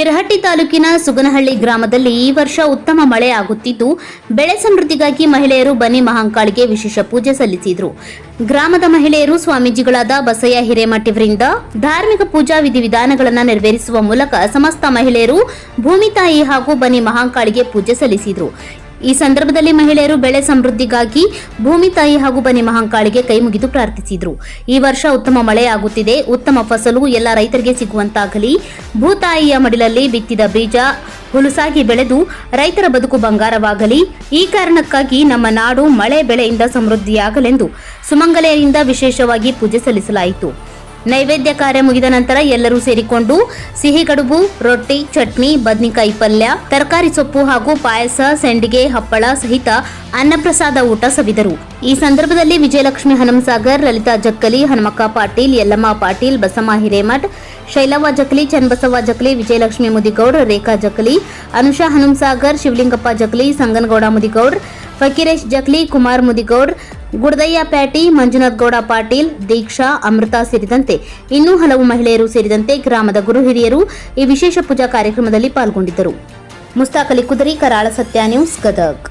ಶಿರಹಟ್ಟಿ ತಾಲೂಕಿನ ಸುಗನಹಳ್ಳಿ ಗ್ರಾಮದಲ್ಲಿ ಈ ವರ್ಷ ಉತ್ತಮ ಮಳೆ ಆಗುತ್ತಿದ್ದು ಬೆಳೆ ಸಮೃದ್ಧಿಗಾಗಿ ಮಹಿಳೆಯರು ಬನ್ನಿ ಮಹಾಂಕಾಳಿಗೆ ವಿಶೇಷ ಪೂಜೆ ಸಲ್ಲಿಸಿದರು. ಗ್ರಾಮದ ಮಹಿಳೆಯರು ಸ್ವಾಮೀಜಿಗಳಾದ ಬಸಯ್ಯ ಹಿರೇಮಠಿವರಿಂದ ಧಾರ್ಮಿಕ ಪೂಜಾ ವಿಧಿವಿಧಾನಗಳನ್ನು ನೆರವೇರಿಸುವ ಮೂಲಕ ಸಮಸ್ತ ಮಹಿಳೆಯರು ಭೂಮಿ ತಾಯಿ ಹಾಗೂ ಬನ್ನಿ ಮಹಾಂಕಾಳಿಗೆ ಪೂಜೆ ಸಲ್ಲಿಸಿದರು. ಈ ಸಂದರ್ಭದಲ್ಲಿ ಮಹಿಳೆಯರು ಬೆಳೆ ಸಮೃದ್ಧಿಗಾಗಿ ಭೂಮಿ ತಾಯಿ ಹಾಗೂ ಬನಿ ಮಹಾಂಕಾಳಿಗೆ ಕೈ ಮುಗಿದು ಪ್ರಾರ್ಥಿಸಿದರು. ಈ ವರ್ಷ ಉತ್ತಮ ಮಳೆಯಾಗುತ್ತಿದೆ. ಉತ್ತಮ ಫಸಲು, ಎಲ್ಲ ರೈತರಿಗೆ ಸಿಗುವಂತಾಗಲಿ. ಭೂತಾಯಿಯ ಮಡಿಲಲ್ಲಿ ಬಿತ್ತಿದ ಬೀಜ ಹುಲುಸಾಗಿ ಬೆಳೆದು ರೈತರ ಬದುಕು ಬಂಗಾರವಾಗಲಿ. ಈ ಕಾರಣಕ್ಕಾಗಿ ನಮ್ಮ ನಾಡು ಮಳೆ ಬೆಳೆಯಿಂದ ಸಮೃದ್ಧಿಯಾಗಲೆಂದು ಸುಮಂಗಲೆಯರಿಂದ ವಿಶೇಷವಾಗಿ ಪೂಜೆ ಸಲ್ಲಿಸಲಾಯಿತು. ನೈವೇದ್ಯ ಕಾರ್ಯ ಮುಗಿದ ನಂತರ ಎಲ್ಲರೂ ಸೇರಿಕೊಂಡು ಸಿಹಿ ಕಡುಬು, ರೊಟ್ಟಿ, ಚಟ್ನಿ, ಬದ್ನಿಕಾಯಿ ಪಲ್ಯ, ತರಕಾರಿ ಸೊಪ್ಪು ಹಾಗೂ ಪಾಯಸ, ಸೆಂಡಿಗೆ, ಹಪ್ಪಳ ಸಹಿತ ಅನ್ನಪ್ರಸಾದ ಊಟ ಸವಿದರು. ಈ ಸಂದರ್ಭದಲ್ಲಿ ವಿಜಯಲಕ್ಷ್ಮಿ ಹನುಮಸಾಗರ್, ಲಲಿತಾ ಜಕ್ಕಲಿ, ಹನುಮಕ್ಕ ಪಾಟೀಲ್, ಯಲ್ಲಮ್ಮ ಪಾಟೀಲ್, ಬಸಮ್ಮ ಹಿರೇಮಠ್, ಶೈಲವ್ವ ಜಕ್ಲಿ ಚನ್ನಬಸವ್ವ ಜಕ್ಲಿ ವಿಜಯಲಕ್ಷ್ಮಿ ಮುದಿಗೌಡ್, ರೇಖಾ ಜಕ್ಲಿ ಅನುಷಾ ಹನುಮಸಾಗರ್, ಶಿವಲಿಂಗಪ್ಪ ಜಕ್ಲಿ ಸಂಗನಗೌಡ ಮುದಿಗೌಡ್, ಫಕೀರೇಶ್ ಜಕ್ಲಿ ಕುಮಾರ್ ಮುದಿಗೌಡ್ ಗುಡದಯ್ಯ ಪ್ಯಾಟಿ, ಮಂಜುನಾಥ್ ಗೌಡ ಪಾಟೀಲ್, ದೀಕ್ಷಾ, ಅಮೃತಾ ಸೇರಿದಂತೆ ಇನ್ನೂ ಹಲವು ಮಹಿಳೆಯರು ಸೇರಿದಂತೆ ಗ್ರಾಮದ ಗುರು ಹಿರಿಯರು ಈ ವಿಶೇಷ ಪೂಜಾ ಕಾರ್ಯಕ್ರಮದಲ್ಲಿ ಪಾಲ್ಗೊಂಡಿದ್ದರು. ಮುಸ್ತಾಕ್ ಅಲಿ ಕುದರಿ, ಕರಾಳ ಸತ್ಯ ನ್ಯೂಸ್ ಗದಗ್.